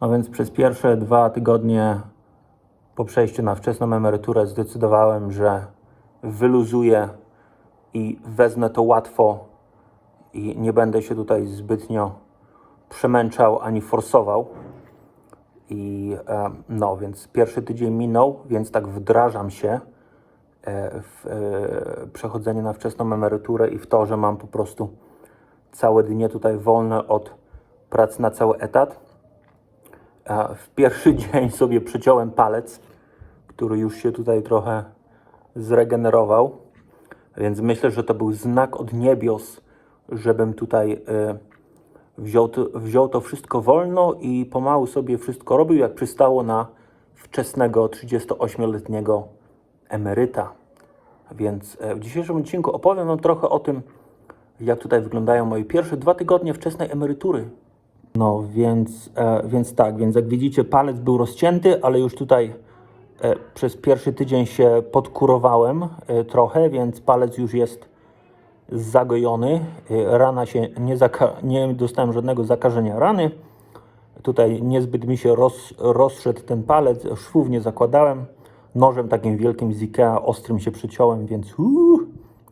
No więc przez pierwsze dwa tygodnie po przejściu na wczesną emeryturę zdecydowałem, że wyluzuję i wezmę to łatwo i nie będę się tutaj zbytnio przemęczał ani forsował. I e, no, więc pierwszy tydzień minął, więc tak wdrażam się e, w e, przechodzenie na wczesną emeryturę i w to, że mam po prostu całe dnie tutaj wolne od pracy na cały etat. A w pierwszy dzień sobie przyciąłem palec, który już się tutaj trochę zregenerował, więc myślę, że to był znak od niebios, żebym tutaj e, wziął wziął to wszystko wolno i pomału sobie wszystko robił, jak przystało na wczesnego 38-letniego emeryta. Więc e, w dzisiejszym odcinku opowiem Wam trochę o tym, jak tutaj wyglądają moje pierwsze dwa tygodnie wczesnej emerytury. No więc, e, więc tak, więc jak widzicie palec był rozcięty, ale już tutaj e, przez pierwszy tydzień się podkurowałem e, trochę, więc palec już jest zagojony. E, rana się nie, nie dostałem żadnego zakażenia rany. Tutaj niezbyt mi się roz, rozszedł ten palec, szwów nie zakładałem. Nożem takim wielkim z Ikea ostrym się przyciąłem, więc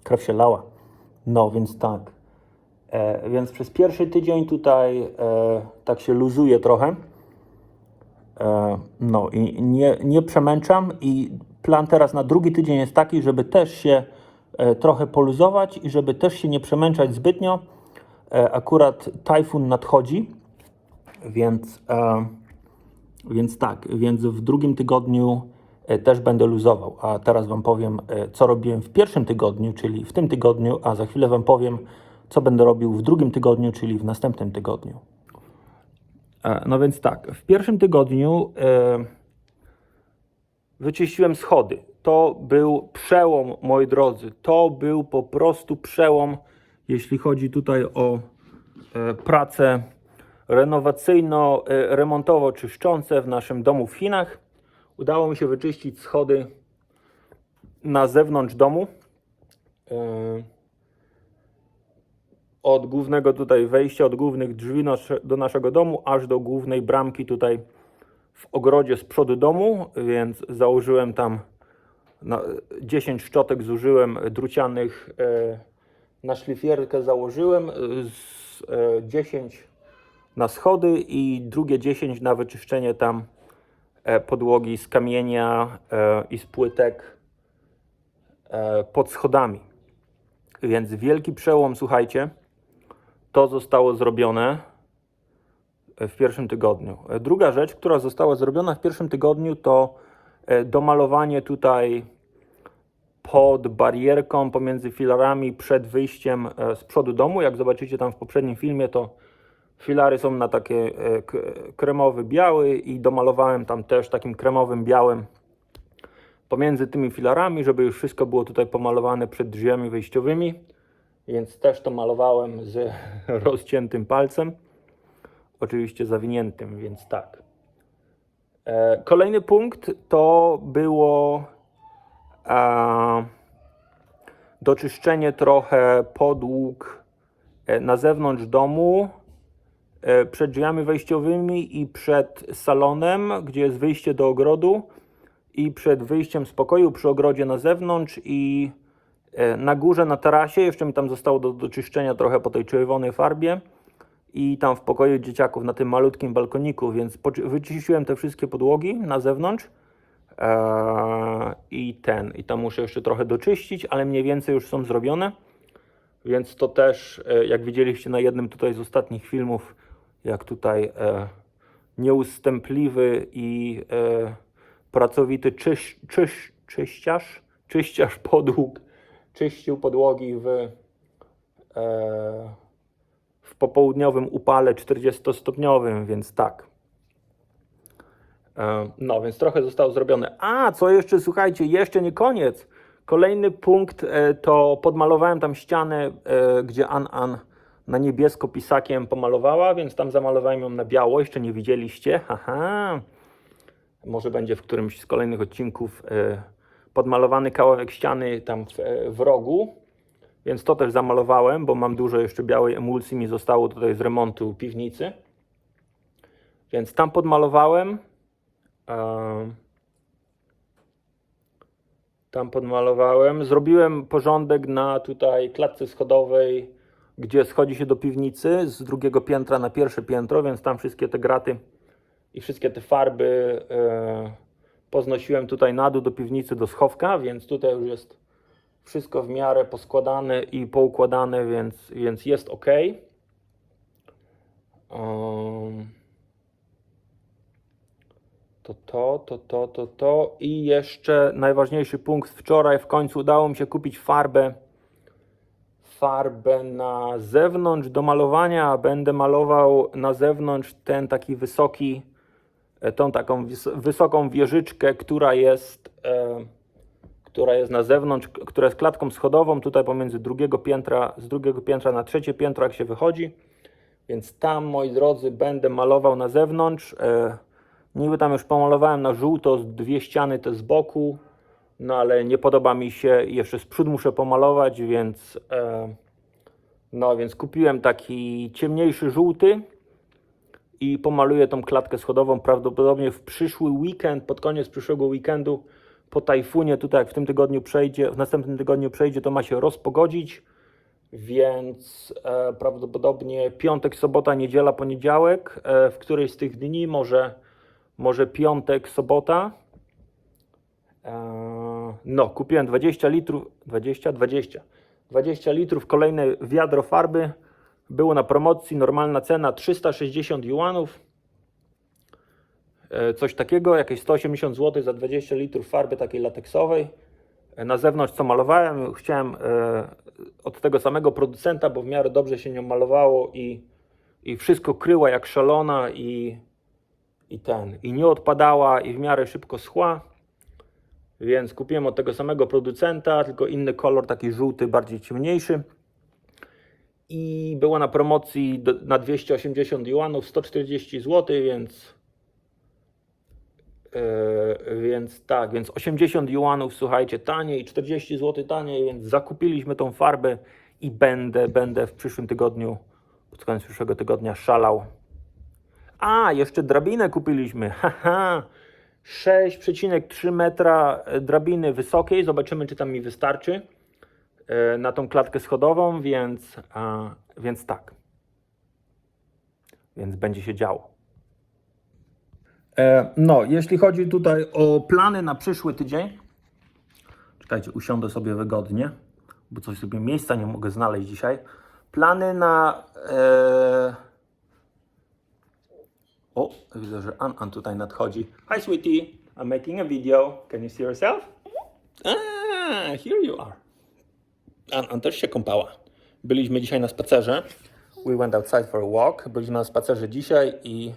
krew się lała. No więc tak. E, więc przez pierwszy tydzień tutaj e, tak się luzuje trochę. E, no i nie, nie przemęczam i plan teraz na drugi tydzień jest taki, żeby też się e, trochę poluzować i żeby też się nie przemęczać zbytnio. E, akurat tajfun nadchodzi, więc, e, więc tak, więc w drugim tygodniu e, też będę luzował. A teraz Wam powiem, e, co robiłem w pierwszym tygodniu, czyli w tym tygodniu, a za chwilę Wam powiem, co będę robił w drugim tygodniu, czyli w następnym tygodniu. E, No więc tak, w pierwszym tygodniu e, wyczyściłem schody. To był przełom, moi drodzy. To był po prostu przełom, jeśli chodzi tutaj o e, prace renowacyjno-remontowo-czyszczące w naszym domu w Chinach. Udało mi się wyczyścić schody na zewnątrz domu. E, od głównego tutaj wejścia, od głównych drzwi do naszego domu, aż do głównej bramki tutaj w ogrodzie z przodu domu, więc założyłem tam na 10 szczotek zużyłem drucianych e, na szlifierkę założyłem, e, z, e, 10 na schody i drugie 10 na wyczyszczenie tam e, podłogi z kamienia e, i z płytek e, pod schodami. Więc wielki przełom, słuchajcie. To zostało zrobione w pierwszym tygodniu. Druga rzecz, która została zrobiona w pierwszym tygodniu, to e, domalowanie tutaj pod barierką pomiędzy filarami przed wyjściem e, z przodu domu. Jak zobaczycie tam w poprzednim filmie, to filary są na takie e, kremowy, biały i domalowałem tam też takim kremowym, białym pomiędzy tymi filarami, żeby już wszystko było tutaj pomalowane przed drzwiami wejściowymi. Więc też to malowałem z rozciętym palcem. Oczywiście zawiniętym, więc tak. E, Kolejny punkt to było e, doczyszczenie trochę podłóg e, na zewnątrz domu, przed drzwiami wejściowymi i przed salonem, gdzie jest wyjście do ogrodu i przed wyjściem z pokoju przy ogrodzie na zewnątrz i na górze na tarasie. Jeszcze mi tam zostało do, do czyszczenia trochę po tej czerwonej farbie i tam w pokoju dzieciaków na tym malutkim balkoniku, więc wyczyściłem te wszystkie podłogi na zewnątrz eee, i ten, i tam muszę jeszcze trochę doczyścić, ale mniej więcej już są zrobione, więc to też, e, jak widzieliście na jednym tutaj z ostatnich filmów, jak tutaj e, nieustępliwy i e, pracowity czyś, czyś, czyściarz, czyściarz podłóg, czyścił podłogi w e, w popołudniowym upale 40-stopniowym, więc tak. E, No, więc trochę zostało zrobione. A, co jeszcze, słuchajcie, jeszcze nie koniec. Kolejny punkt e, to podmalowałem tam ścianę, gdzie An An na niebiesko pisakiem pomalowała, więc tam zamalowałem ją na biało. Jeszcze nie widzieliście. Haha. Może będzie w którymś z kolejnych odcinków podmalowany kawałek ściany tam w, w rogu. Więc to też zamalowałem, bo mam dużo jeszcze białej emulsji mi zostało tutaj z remontu piwnicy. Więc tam podmalowałem. em, tam podmalowałem. Zrobiłem porządek na tutaj klatce schodowej, gdzie schodzi się do piwnicy z drugiego piętra na pierwsze piętro, więc tam wszystkie te graty i wszystkie te farby e, poznosiłem tutaj na dół do piwnicy, do schowka, więc tutaj już jest wszystko w miarę poskładane i poukładane, więc, więc jest ok. Um, to to, to to, to to i jeszcze najważniejszy punkt wczoraj w końcu udało mi się kupić farbę farbę na zewnątrz do malowania. Będę malował na zewnątrz ten taki wysoki, tą taką wys- wysoką wieżyczkę, która jest, e, która jest na zewnątrz, która jest klatką schodową, tutaj pomiędzy drugiego piętra, z drugiego piętra na trzecie piętro, jak się wychodzi. Więc tam, moi drodzy, będę malował na zewnątrz. E, niby tam już pomalowałem na żółto dwie ściany te z boku, no ale nie podoba mi się. Jeszcze z przód muszę pomalować, więc e, no więc kupiłem taki ciemniejszy żółty i pomaluję tą klatkę schodową prawdopodobnie w przyszły weekend, pod koniec przyszłego weekendu po tajfunie, tutaj jak w tym tygodniu przejdzie, w następnym tygodniu przejdzie, to ma się rozpogodzić, więc e, prawdopodobnie piątek, sobota, niedziela, poniedziałek, e, w którejś z tych dni, może, może piątek, sobota. E, No, kupiłem 20 litrów, 20, 20, 20 litrów, kolejne wiadro farby. Było na promocji, normalna cena 360 juanów. E, Coś takiego, jakieś 180 zł za 20 litrów farby takiej lateksowej. E, Na zewnątrz co malowałem, chciałem e, od tego samego producenta, bo w miarę dobrze się nią malowało i, i wszystko kryła jak szalona i, i ten, i nie odpadała i w miarę szybko schła. Więc kupiłem od tego samego producenta, tylko inny kolor, taki żółty, bardziej ciemniejszy. I była na promocji do, na 280 juanów, 140 zł, więc. e, więc tak, więc 80 juanów, słuchajcie, taniej, 40 zł taniej, więc zakupiliśmy tą farbę i będę, będę w przyszłym tygodniu, pod koniec przyszłego tygodnia szalał. A, jeszcze drabinę kupiliśmy, haha. 6,3 metra e, drabiny wysokiej. Zobaczymy, czy tam mi wystarczy na tą klatkę schodową, więc, więc tak. Więc będzie się działo. E, no, jeśli chodzi tutaj o plany na przyszły tydzień, czekajcie, usiądę sobie wygodnie, bo coś sobie miejsca nie mogę znaleźć dzisiaj. Plany na. E, o, widzę, że An-An tutaj nadchodzi. Hi sweetie, I'm making a video. Can you see yourself? Ah, here you are. An-An też się kąpała. Byliśmy dzisiaj na spacerze. We went outside for a walk. Byliśmy na spacerze dzisiaj i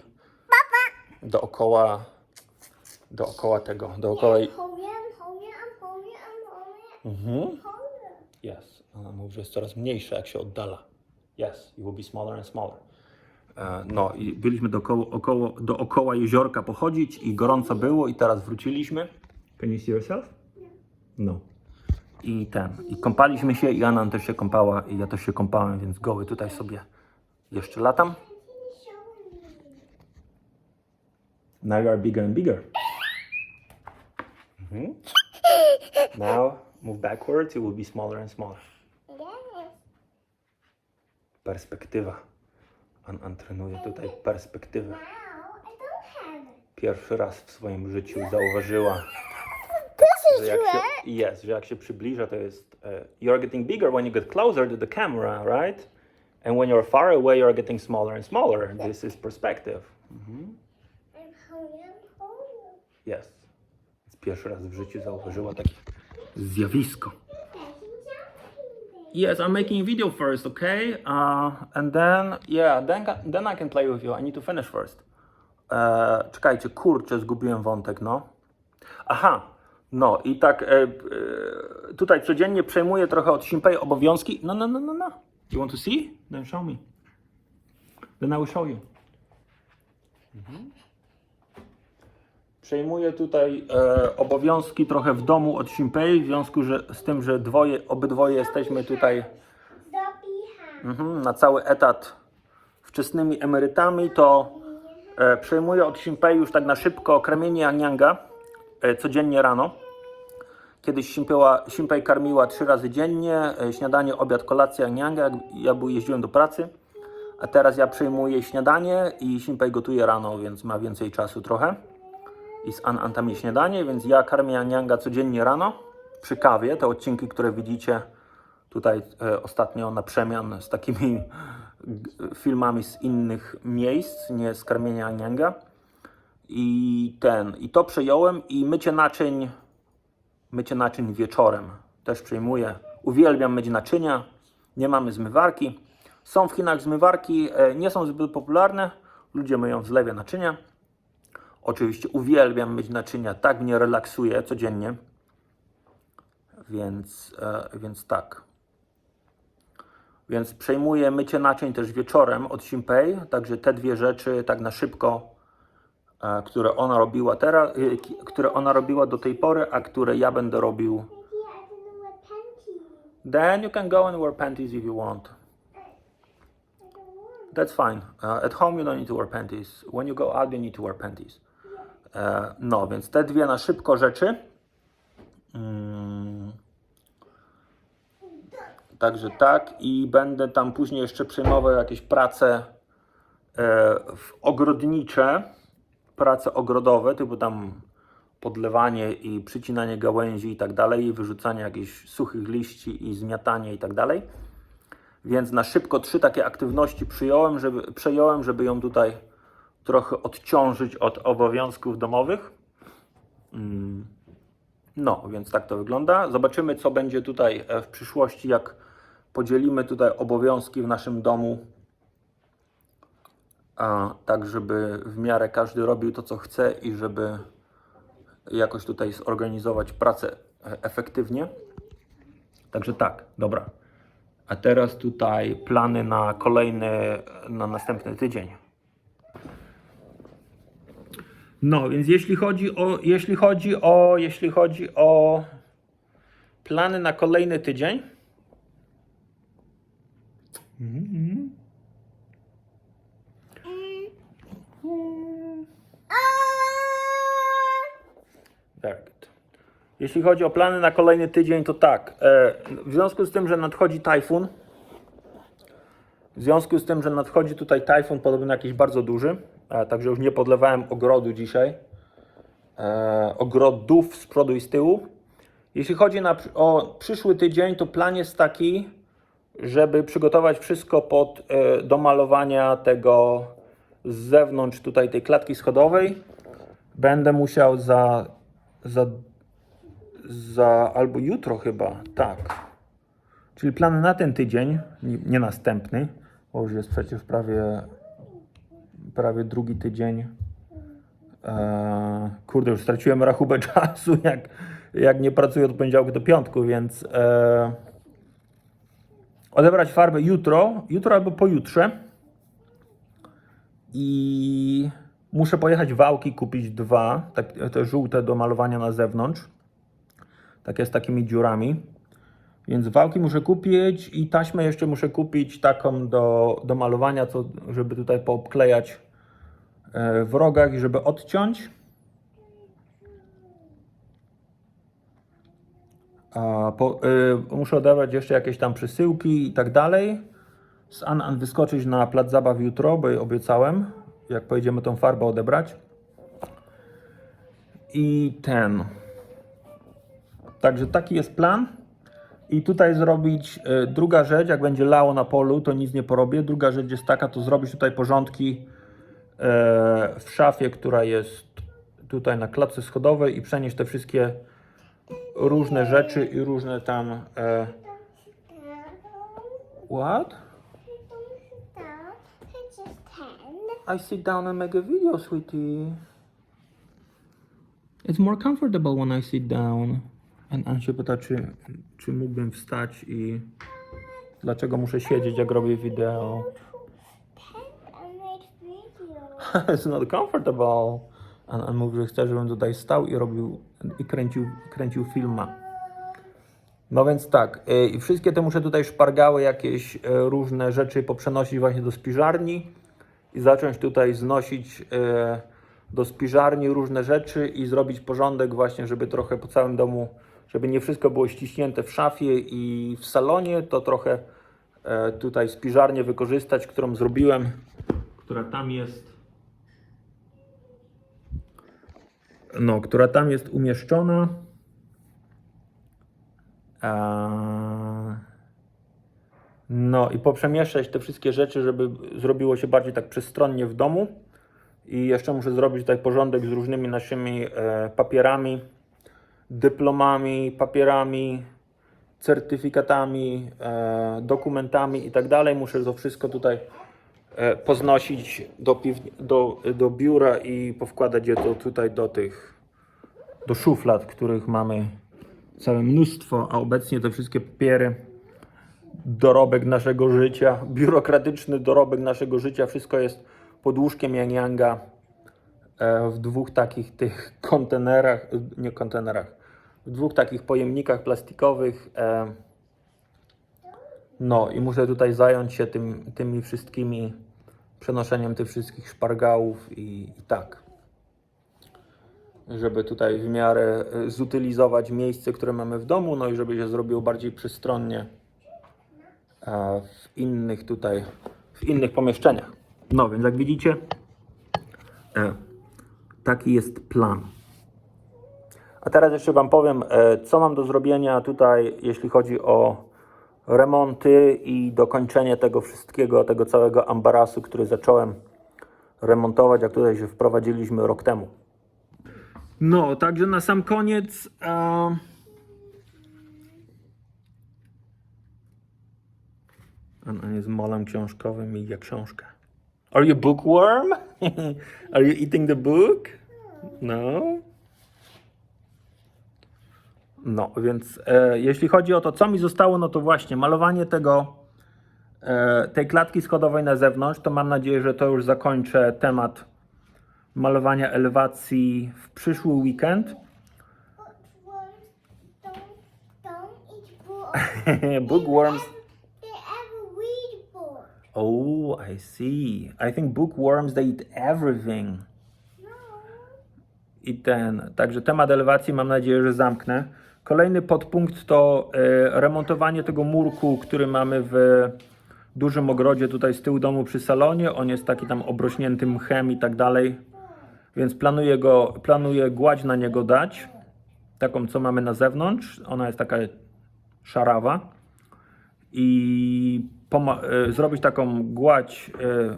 dookoła, dookoła tego, dookoła... Hold Mhm. Yes. Ona mówi, że jest coraz mniejsza, jak się oddala. Yes, it will be smaller and smaller. E, No i byliśmy dookoła, około, dookoła jeziorka pochodzić i gorąco było i teraz wróciliśmy. Can you see yourself? No. I ten, i kąpaliśmy się i Anna też się kąpała i ja też się kąpałem, więc goły tutaj sobie jeszcze latam. Now you are bigger and bigger. Mhm. Now move backwards, it will be smaller and smaller. Perspektywa. An, an trenuje tutaj perspektywę. Now I don't have it. Pierwszy raz w swoim życiu zauważyła, że jak się, yes, że jak się przybliża, to jest e, you're getting bigger when you get closer to the camera, right? And when you're far away, you're getting smaller and smaller. This is perspective. On. Yes. Pierwszy raz w życiu zauważyła takie zjawisko. Yes, I'm making a video first, okay? Uh, and then, yeah, then, then I can play with you. I need to finish first. E, czekajcie, kurczę, zgubiłem wątek, no. Aha, no i tak e, e, tutaj codziennie przejmuję trochę od Simpei obowiązki. No, no, no, no, no. You want to see? Then show me. Then I will show you. Przejmuję tutaj e, obowiązki trochę w domu od Simpei, w związku że, z tym, że dwoje, obydwoje jesteśmy tutaj mhm, na cały etat wczesnymi emerytami, to E, przejmuję od Simpei już tak na szybko kremienie Anyanga codziennie rano. Kiedyś Simpeła, Simpei karmiła trzy razy dziennie, e, śniadanie, obiad, kolacja Anyanga, jak ja jeździłem do pracy. A teraz ja przejmuję śniadanie i Simpei gotuje rano, więc ma więcej czasu trochę. I z An Antami śniadanie, więc ja karmię Anyanga codziennie rano przy kawie. Te odcinki, które widzicie tutaj e, ostatnio na przemian z takimi filmami z innych miejsc, nie z karmienia Anyanga. I ten, i to przejąłem i mycie naczyń, mycie naczyń wieczorem też przejmuję. Uwielbiam myć naczynia, nie mamy zmywarki. Są w Chinach zmywarki, e, nie są zbyt popularne, ludzie myją w zlewie naczynia. Oczywiście uwielbiam myć naczynia, tak mnie relaksuje codziennie. Więc, e, więc tak. Więc przejmuję mycie naczyń też wieczorem od Simpei, także te dwie rzeczy tak na szybko, które ona robiła teraz, e, które ona robiła do tej pory, a które ja będę robił. Then you can go and wear panties if you want. That's fine. Uh, at home you don't need to wear panties. When you go out you need to wear panties. E, no, więc te dwie na szybko rzeczy. Mm. Także tak i będę tam później jeszcze przejmował jakieś prace e, w ogrodnicze, prace ogrodowe, typu tam podlewanie i przycinanie gałęzi i tak dalej, wyrzucanie jakichś suchych liści i zmiatanie i tak dalej. Więc na szybko trzy takie aktywności przyjąłem, żeby, przejąłem, żeby ją tutaj trochę odciążyć od obowiązków domowych. Mm. No, więc tak to wygląda. Zobaczymy, co będzie tutaj e, w przyszłości, jak podzielimy tutaj obowiązki w naszym domu, a, tak żeby w miarę każdy robił to, co chce i żeby jakoś tutaj zorganizować pracę e, efektywnie. Także tak, dobra. A teraz tutaj plany na kolejny, na następny tydzień. No, więc jeśli chodzi o, jeśli chodzi o, jeśli chodzi o plany na kolejny tydzień. Mhm. Very Jeśli chodzi o plany na kolejny tydzień, to tak. E, w związku z tym, że nadchodzi tajfun, w związku z tym, że nadchodzi tutaj tajfun, podobno jakiś bardzo duży, także już nie podlewałem ogrodu dzisiaj, e, ogrodów z przodu i z tyłu. Jeśli chodzi na, o przyszły tydzień, to plan jest taki, żeby przygotować wszystko pod e, do malowania tego z zewnątrz tutaj tej klatki schodowej. Będę musiał za, za, za albo jutro chyba, tak. Czyli plan na ten tydzień, nie, następny, bo już jest przecież prawie, prawie drugi tydzień. Eee, kurde, już straciłem rachubę czasu, jak, jak nie pracuję od poniedziałku do piątku, więc eee, odebrać farbę jutro, jutro albo pojutrze. I muszę pojechać wałki kupić dwa, tak, te żółte do malowania na zewnątrz. Takie z takimi dziurami. Więc wałki muszę kupić i taśmę jeszcze muszę kupić taką do, do malowania, co, żeby tutaj poobklejać e, w rogach i żeby odciąć. Po, y, muszę odebrać jeszcze jakieś tam przesyłki i tak dalej. Z An An wyskoczyć na plac zabaw jutro, bo obiecałem, jak pojedziemy tą farbę odebrać. I ten. Także taki jest plan. I tutaj zrobić y, druga rzecz, jak będzie lało na polu, to nic nie porobię. Druga rzecz jest taka, to zrobić tutaj porządki e, w szafie, która jest tutaj na klatce schodowej i przenieść te wszystkie różne rzeczy i różne tam. E, what? I sit down and make a video, sweetie. It's more comfortable when I sit down. On się pyta, czy, czy mógłbym wstać i dlaczego muszę siedzieć, jak robię wideo. It's not comfortable. On mówi, że chce, żebym tutaj stał i robił, i kręcił, kręcił filma. No więc tak, y, i wszystkie te muszę tutaj szpargały, jakieś y, różne rzeczy poprzenosić właśnie do spiżarni i zacząć tutaj znosić e, do spiżarni różne rzeczy i zrobić porządek właśnie, żeby trochę po całym domu, żeby nie wszystko było ściśnięte w szafie i w salonie, to trochę e, tutaj spiżarnię wykorzystać, którą zrobiłem, która tam jest. No, która tam jest umieszczona. No i poprzemieszać te wszystkie rzeczy, żeby zrobiło się bardziej tak przestronnie w domu. I jeszcze muszę zrobić tutaj porządek z różnymi naszymi e, papierami, dyplomami, papierami, certyfikatami, e, dokumentami i tak dalej. Muszę to wszystko tutaj e, poznosić do, do, do biura i powkładać je to tutaj do tych, do szuflad, których mamy całe mnóstwo, a obecnie te wszystkie papiery, dorobek naszego życia, biurokratyczny dorobek naszego życia, wszystko jest pod łóżkiem Yang Yanga e, w dwóch takich tych kontenerach, nie kontenerach, w dwóch takich pojemnikach plastikowych. e, No i muszę tutaj zająć się tym, tymi wszystkimi, przenoszeniem tych wszystkich szpargałów i, i tak żeby tutaj w miarę e, zutylizować miejsce, które mamy w domu, no i żeby się zrobiło bardziej przystronnie e, w innych tutaj, w innych pomieszczeniach. No więc jak widzicie, taki jest plan. A teraz jeszcze Wam powiem, e, co mam do zrobienia tutaj, jeśli chodzi o remonty i dokończenie tego wszystkiego, tego całego ambarasu, który zacząłem remontować, jak tutaj się wprowadziliśmy rok temu. No, także na sam koniec. E... On, on jest molem książkowym i jak książka. Are you bookworm? Are you eating the book? No. No, więc e, jeśli chodzi o to, co mi zostało, no to właśnie malowanie tego, e, tej klatki schodowej na zewnątrz, to mam nadzieję, że to już zakończę temat malowania elewacji w przyszły weekend. Bookworms. Oh, I see. I think bookworms they eat everything. No. I ten, także temat elewacji mam nadzieję, że zamknę. Kolejny podpunkt to e, remontowanie tego murku, który mamy w dużym ogrodzie tutaj z tyłu domu przy salonie. On jest taki tam obrośnięty mchem i tak dalej. Więc planuję go, planuję gładź na niego dać. Taką, co mamy na zewnątrz. Ona jest taka szarawa. I e, zrobić taką gładź e,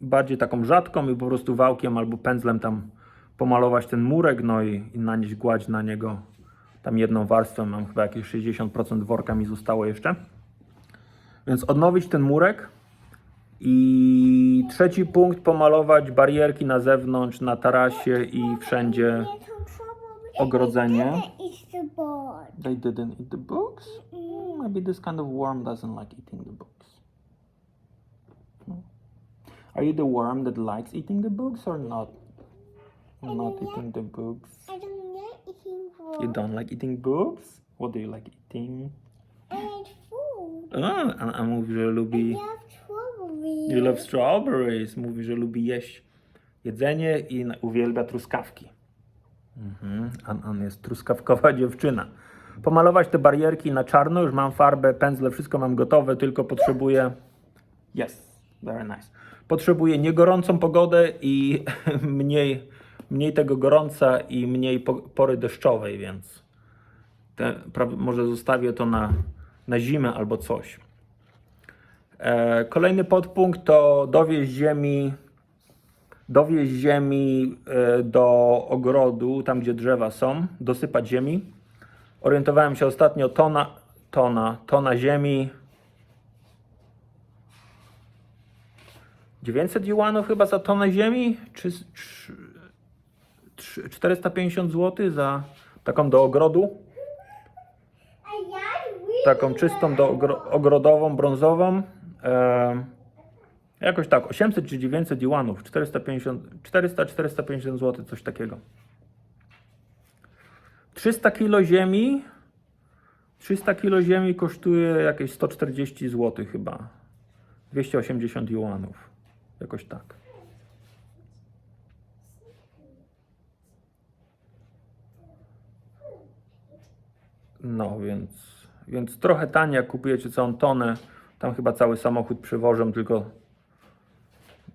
bardziej taką rzadką i po prostu wałkiem albo pędzlem tam pomalować ten murek, no i, i nanieść gładź na niego. Tam jedną warstwę, mam chyba jakieś 60% worka mi zostało jeszcze. Więc odnowić ten murek. I trzeci punkt, pomalować barierki na zewnątrz, na tarasie i wszędzie. Ogrodzenie. They didn't eat the books? Maybe this kind of worm doesn't like eating the books. Hmm. Are you the worm that likes eating the books or not? Not eating the books. I don't like eating books. You don't like eating books? What do you like eating? I like food. A, a, a mówi, że I lubi. love strawberries. You love strawberries. Mówi, że lubi jeść jedzenie i uwielbia truskawki. Mhm. An, An jest truskawkowa dziewczyna. Pomalować te barierki na czarno, już mam farbę, pędzle, wszystko mam gotowe, tylko potrzebuję. Yes, very nice. Potrzebuję niegorącą pogodę i mniej, mniej tego gorąca i mniej po, pory deszczowej, więc te, może zostawię to na, na zimę albo coś. E, kolejny podpunkt to dowieźć ziemi, dowieźć ziemi e, do ogrodu, tam gdzie drzewa są, dosypać ziemi. Orientowałem się ostatnio tona, tona, tona ziemi. 900 juanów chyba za tonę ziemi, czy, czy 450 zł za taką do ogrodu, taką czystą do ogro, ogrodową, brązową. E, jakoś tak, 800 czy 900 juanów, 450, 400-450 zł, coś takiego. 300 kilo ziemi, 300 kilo ziemi kosztuje jakieś 140 zł chyba. 280 juanów, jakoś tak. No więc, więc trochę taniej, jak kupujecie całą tonę. Tam chyba cały samochód przywożą, tylko,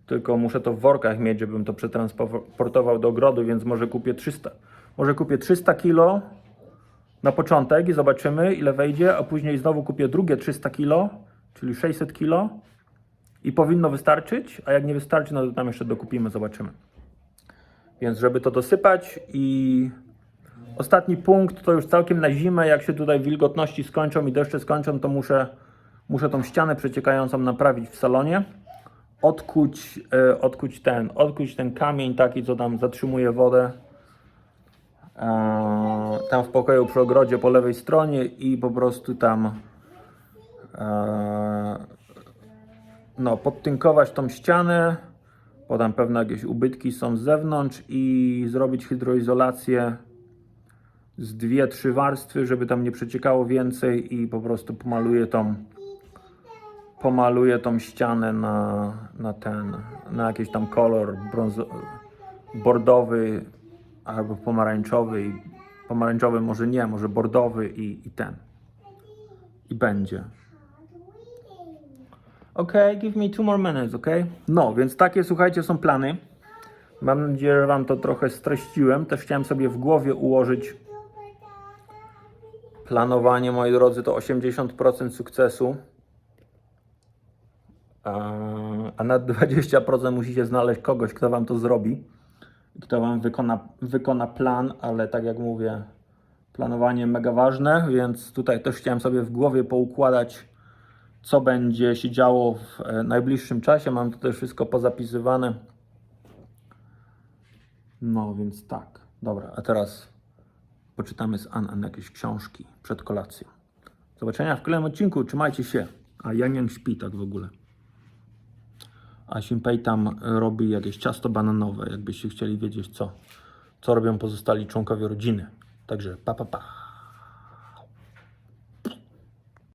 tylko muszę to w workach mieć, żebym to przetransportował do ogrodu, więc może kupię 300. Może kupię 300 kilo na początek i zobaczymy ile wejdzie, a później znowu kupię drugie 300 kilo, czyli 600 kilo i powinno wystarczyć, a jak nie wystarczy, no to tam jeszcze dokupimy, zobaczymy. Więc żeby to dosypać i ostatni punkt to już całkiem na zimę, jak się tutaj wilgotności skończą i deszcze skończą, to muszę, muszę tą ścianę przeciekającą naprawić w salonie. Odkuć, e, odkuć ten, odkuć ten kamień taki, co tam zatrzymuje wodę. E, tam w pokoju przy ogrodzie po lewej stronie i po prostu tam e, no, podtynkować tą ścianę, potem pewne jakieś ubytki są z zewnątrz i zrobić hydroizolację z dwie, trzy warstwy, żeby tam nie przeciekało więcej i po prostu pomaluję tą pomaluję tą ścianę na, na ten, na jakiś tam kolor brązo, bordowy albo pomarańczowy i pomarańczowy może nie, może bordowy i, i ten i będzie. Okay, give me two more minutes, okay? No, więc takie, słuchajcie, są plany. Mam nadzieję, że Wam to trochę streściłem. Też chciałem sobie w głowie ułożyć planowanie, moi drodzy, to 80% sukcesu. A na 20% musicie znaleźć kogoś, kto Wam to zrobi. Kto Wam wykona, wykona plan, ale tak jak mówię, planowanie mega ważne, więc tutaj też chciałem sobie w głowie poukładać co będzie się działo w e, najbliższym czasie. Mam tutaj wszystko pozapisywane. No więc tak. Dobra, a teraz poczytamy z Ann jakieś książki przed kolacją. Zobaczenia w kolejnym odcinku. Trzymajcie się. A Janian śpi tak w ogóle. A Simpei tam robi jakieś ciasto bananowe, jakbyście chcieli wiedzieć co. Co robią pozostali członkowie rodziny. Także pa pa pa.